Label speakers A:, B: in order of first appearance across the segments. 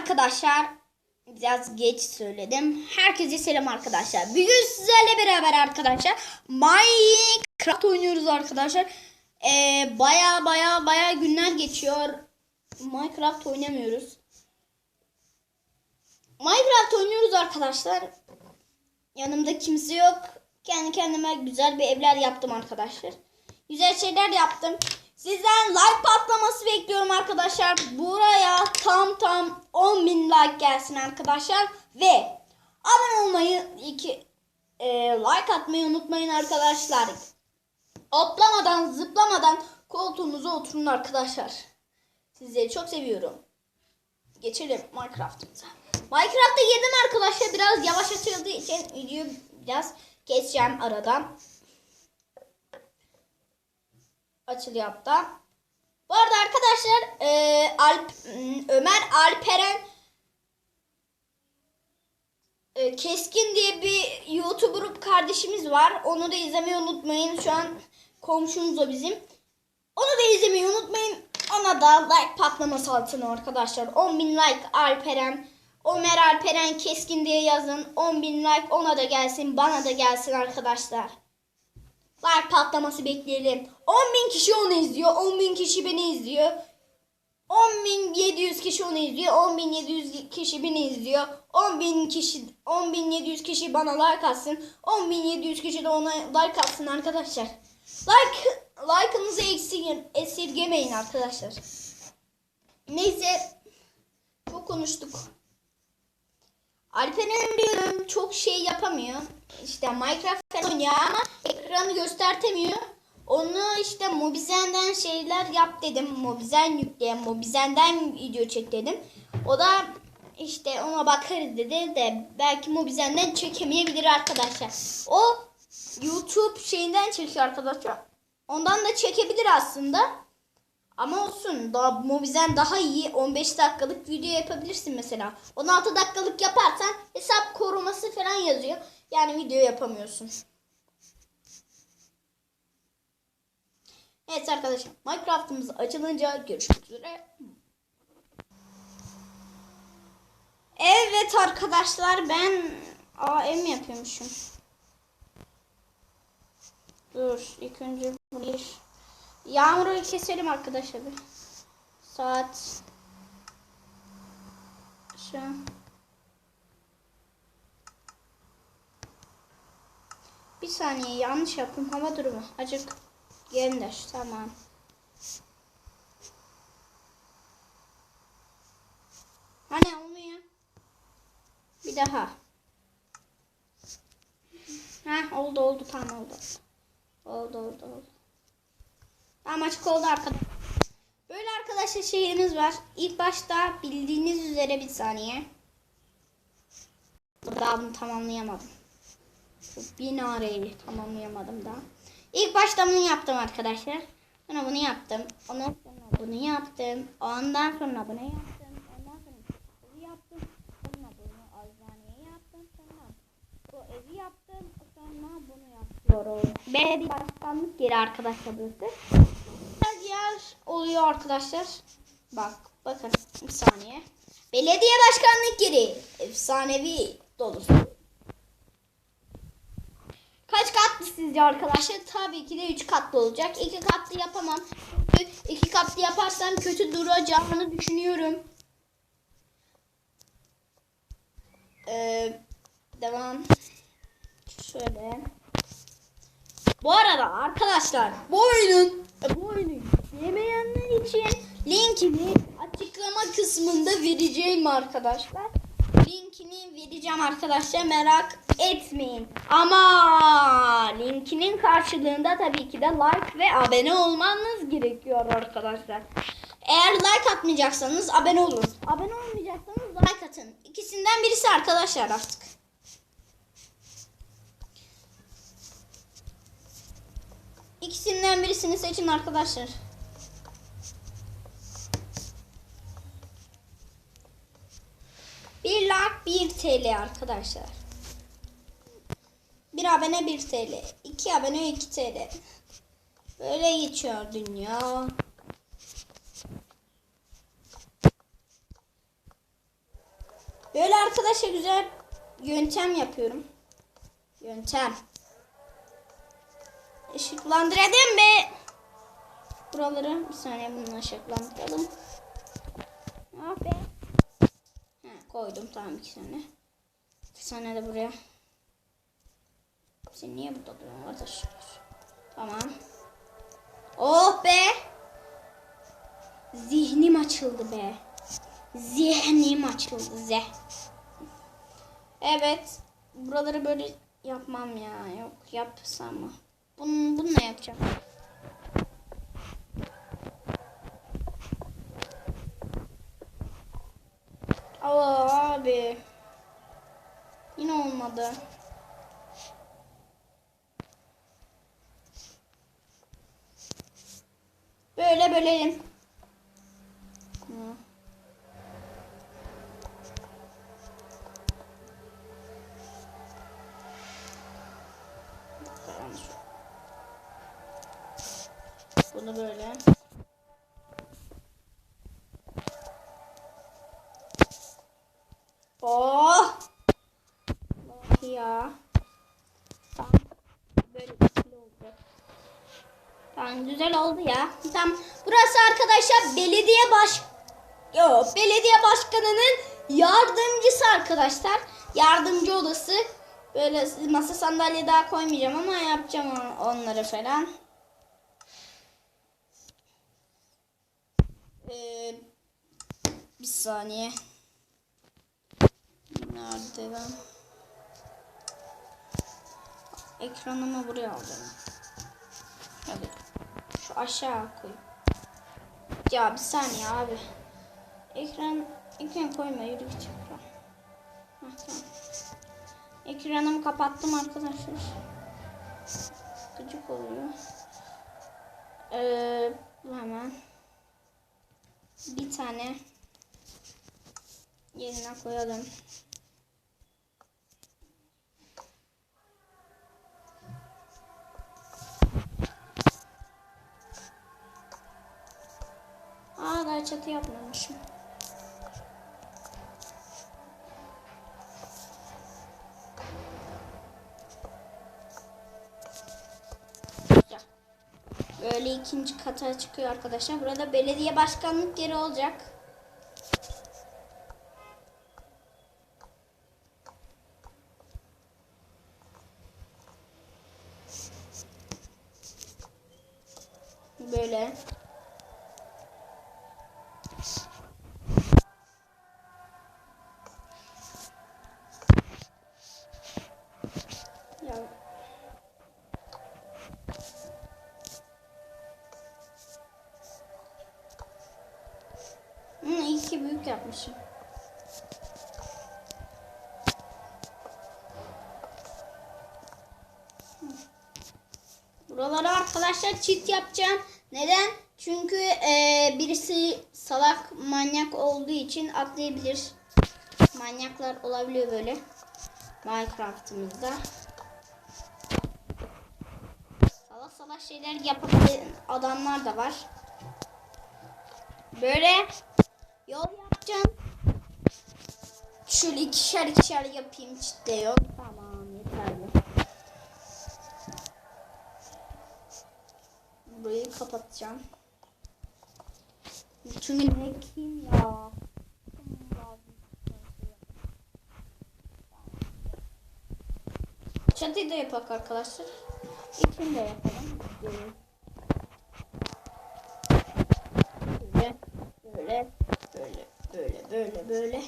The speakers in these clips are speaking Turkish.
A: arkadaşlar. Biraz geç söyledim. Herkese selam arkadaşlar. Bugün sizlerle beraber arkadaşlar Minecraft oynuyoruz arkadaşlar. Ee, baya baya baya günler geçiyor. Minecraft oynamıyoruz. Minecraft oynuyoruz arkadaşlar. Yanımda kimse yok. Kendi kendime güzel bir evler yaptım arkadaşlar. Güzel şeyler yaptım. Sizden like patlaması bekliyorum arkadaşlar. Buraya tam tam 10.000 like gelsin arkadaşlar. Ve abone olmayı, iki, e, like atmayı unutmayın arkadaşlar. Hoplamadan zıplamadan koltuğunuza oturun arkadaşlar. Sizleri çok seviyorum. Geçelim Minecraft'ımıza. Minecraft'a girdim arkadaşlar. Biraz yavaş açıldığı için videoyu biraz keseceğim aradan. Açılıyor hatta. Bu arada arkadaşlar e, Alp, m, Ömer Alperen e, Keskin diye bir YouTuber kardeşimiz var. Onu da izlemeyi unutmayın. Şu an komşumuz o bizim. Onu da izlemeyi unutmayın. Ona da like patlaması atın arkadaşlar. 10.000 like Alperen. Ömer Alperen Keskin diye yazın. 10.000 like ona da gelsin. Bana da gelsin arkadaşlar. Like patlaması bekleyelim. 10.000 kişi onu izliyor. 10.000 kişi beni izliyor. 10.700 kişi onu izliyor. 10.700 kişi beni izliyor. 10.000 kişi 10.700 kişi bana like atsın. 10.700 kişi de ona like atsın arkadaşlar. Like like'ınızı eksik esirgemeyin arkadaşlar. Neyse çok konuştuk. Alperen diyorum çok şey yapamıyor. İşte Minecraft oynuyor ama ekranı göstertemiyor. Onu işte Mobizen'den şeyler yap dedim. Mobizen yükleyen Mobizen'den video çek dedim. O da işte ona bakarız dedi de belki Mobizen'den çekemeyebilir arkadaşlar. O YouTube şeyinden çekiyor arkadaşlar. Ondan da çekebilir aslında. Ama olsun daha Mobizen daha iyi 15 dakikalık video yapabilirsin mesela. 16 dakikalık yaparsan hesap koruması falan yazıyor. Yani video yapamıyorsun. Evet arkadaşlar Minecraft'ımız açılınca görüşmek üzere. Evet arkadaşlar ben AM yapıyormuşum. Dur ilk önce bir Yağmuru keselim arkadaşlar. bir. Saat şu. Bir saniye yanlış yaptım. Hava durumu. Acık genleş. Tamam. Hani olmuyor. Bir daha. Ha oldu oldu tamam oldu. Oldu oldu oldu. Tamam açık oldu arkadaşlar. Böyle arkadaşlar şeyimiz var. İlk başta bildiğiniz üzere bir saniye. Daha bunu tamamlayamadım. Bu binareyi tamamlayamadım daha. İlk başta bunu yaptım arkadaşlar. Sonra bunu yaptım. Ondan sonra bunu yaptım. Ondan sonra bunu yaptım. Ondan sonra bunu yaptım. Sonra bunu eczaneye yaptım. Sonra bu evi yaptım. Sonra bunu yapıyorum. Belediye başkanlık yeri arkadaşlar burası. Biraz yer oluyor arkadaşlar. Bak bakın bir saniye. Belediye başkanlık yeri. Efsanevi dolusu. Kaç katlı sizce arkadaşlar? Tabii ki de 3 katlı olacak. 2 katlı yapamam. Çünkü 2 katlı yaparsam kötü duracağını düşünüyorum. Ee, devam. Şöyle. Bu arada arkadaşlar bu oyunun bu oyunu yemeyenler için linkini açıklama kısmında vereceğim arkadaşlar. Linkini vereceğim arkadaşlar merak etmeyin. Ama linkinin karşılığında tabii ki de like ve abone olmanız gerekiyor arkadaşlar. Eğer like atmayacaksanız abone olun. Abone olmayacaksanız like atın. İkisinden birisi arkadaşlar artık. İkisinden birisini seçin arkadaşlar. Bir like 1 TL arkadaşlar. Bir abone 1 TL. iki abone 2 TL. Böyle geçiyor dünya. Böyle arkadaşlar güzel yöntem yapıyorum. Yöntem. Işıklandıralım be. Buraları bir saniye bununla ışıklandıralım. Ah be. Ha, koydum tamam iki tane. Bir tane de buraya. Sen niye burada duruyorsun kardeş? Tamam. Oh be. Zihnim açıldı be. Zihnim açıldı zeh. Evet. Buraları böyle yapmam ya. Yok yapsam mı? Bunu, bunu ne yapacağım? Aa abi. Yine olmadı. Böyle bölelim. Bunu böyle. Oh! Ya. Tamam. Böyle güzel oldu. Tamam güzel oldu ya. Tamam. Burası arkadaşlar belediye baş Yo, belediye başkanının yardımcısı arkadaşlar. Yardımcı odası. Böyle masa sandalye daha koymayacağım ama yapacağım on- onları falan. Ee, bir saniye. Nerede ben? Ekranımı buraya alacağım. Hadi. Şu aşağı koy. Ya bir saniye abi. Ekran ekran koyma yürü git ekran. Ekranımı kapattım arkadaşlar. Gıcık oluyor. Ee, hemen bir tane yerine koyalım. Çatı yapmamışım. Böyle ikinci kata çıkıyor arkadaşlar. Burada belediye başkanlık yeri olacak. Yapmışım. Buralara arkadaşlar çit yapacağım. Neden? Çünkü eee, birisi salak manyak olduğu için atlayabilir. Manyaklar olabiliyor böyle. Minecraft'ımızda. Salak salak şeyler yapabilen adamlar da var. Böyle yol yapacağım. Şöyle ikişer ikişer yapayım çitle yol. Tamam yeterli. Burayı kapatacağım. Çünkü ne kim ya? Çatıyı da yapak arkadaşlar. İçini de yapalım. Böyle, böyle.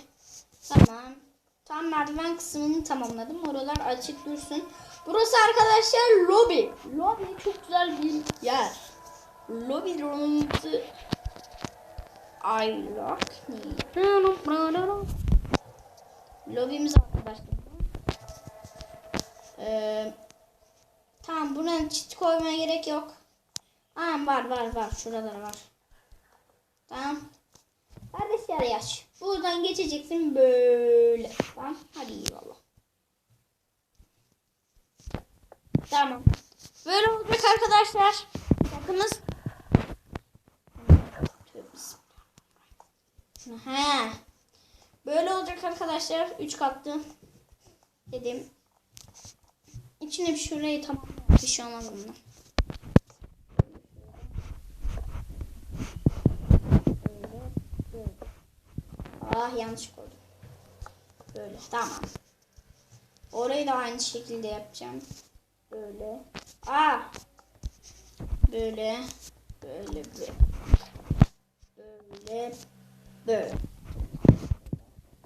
A: Tamam. Tam merdiven kısmını tamamladım. Oralar açık dursun. Burası arkadaşlar lobi. Lobi çok güzel bir yer. Lobi room'u I like. Lobimiz arkadaşlar. Ee, tamam buna çit koymaya gerek yok. Aa, var var var. Şuraları var. Tamam. Kardeşler yaş. Buradan geçeceksin böyle. Tamam. Hadi eyvallah. Tamam. Böyle olacak arkadaşlar. Bakınız. He. Böyle olacak arkadaşlar. 3 katlı. Dedim. İçine bir şurayı tamam. Bir şey olmaz bundan. Ah yanlış koydum. Böyle tamam. Orayı da aynı şekilde yapacağım. Böyle. Ah. Böyle. Böyle böyle. Böyle. Böyle.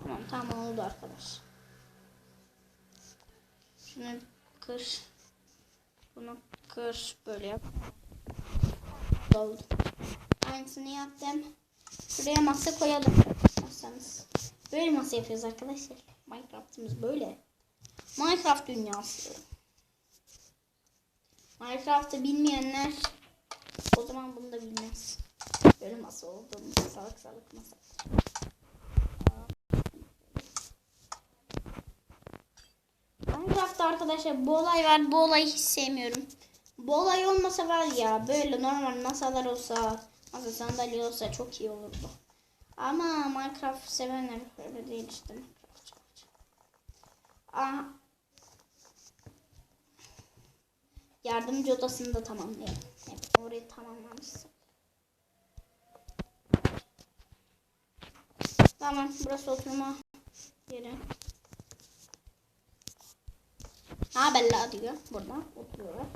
A: Tamam tamam oldu arkadaş. Şunu kır. Bunu kır. Böyle yap. Oldu. Aynısını yaptım. Şuraya masa koyalım. Masamız. Böyle masa yapıyoruz arkadaşlar. Minecraft'ımız böyle. Minecraft dünyası. Minecraft'ı bilmeyenler o zaman bunu da bilmez. Böyle masa olduğunu salak salak masa. Minecraft'ta arkadaşlar bu olay var. Bu olayı hiç sevmiyorum. Bu olay olmasa var ya böyle normal masalar olsa, masa sandalye olsa çok iyi olurdu. Ama Minecraft sevenler öyle değil işte. Minecraft. Aa, yardımcı odasını da tamamlayalım. Evet, orayı tamamlamışsın. Tamam, burası oturma yeri. Ha Bella diyor. Burada oturuyorlar.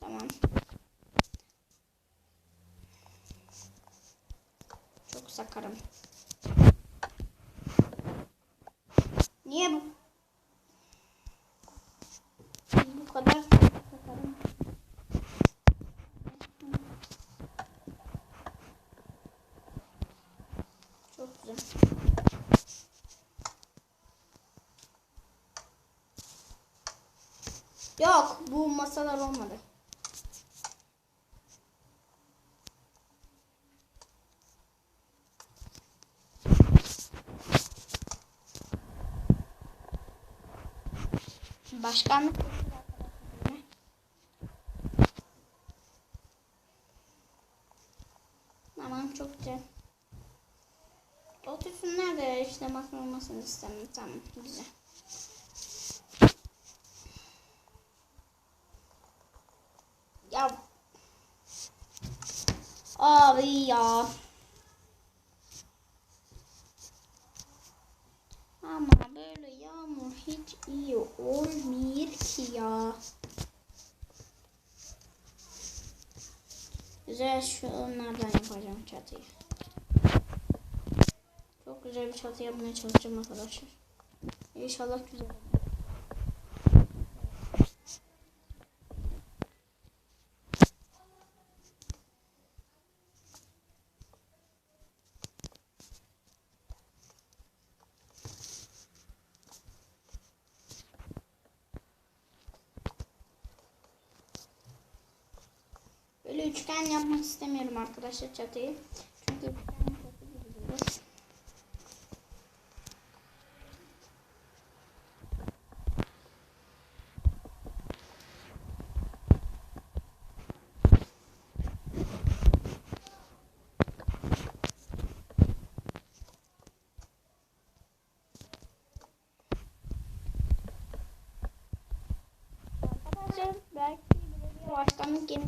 A: Tamam. Çok sakarım. Niye bu? Bu kadar sakarım. Çok güzel. Yok bu masalar olmadı. Başkanlık Tamam çok güzel. Otursun nerede işte masa olmasını istemem. Tamam güzel. Ya Abi ya. Ama böyle yağmur hiç iyi olmuyor ki ya. Güzel şunlardan yapacağım çatıyı. Çok güzel bir çatı yapmaya çalışacağım arkadaşlar. İnşallah güzel olur. Böyle üçgen yapmak istemiyorum arkadaşlar çatıyı. Çünkü üçgen çatı durur. Arkadaşlar belki belediye başkanlık yeni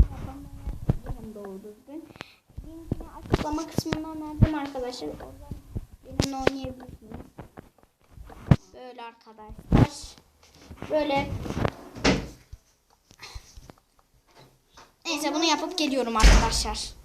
A: yapamam doğru düzgün. Linkini açıklama kısmından verdim arkadaşlar. Oradan benimle oynayabilirsiniz. Böyle arkadaşlar. Böyle. Neyse bunu yapıp geliyorum arkadaşlar.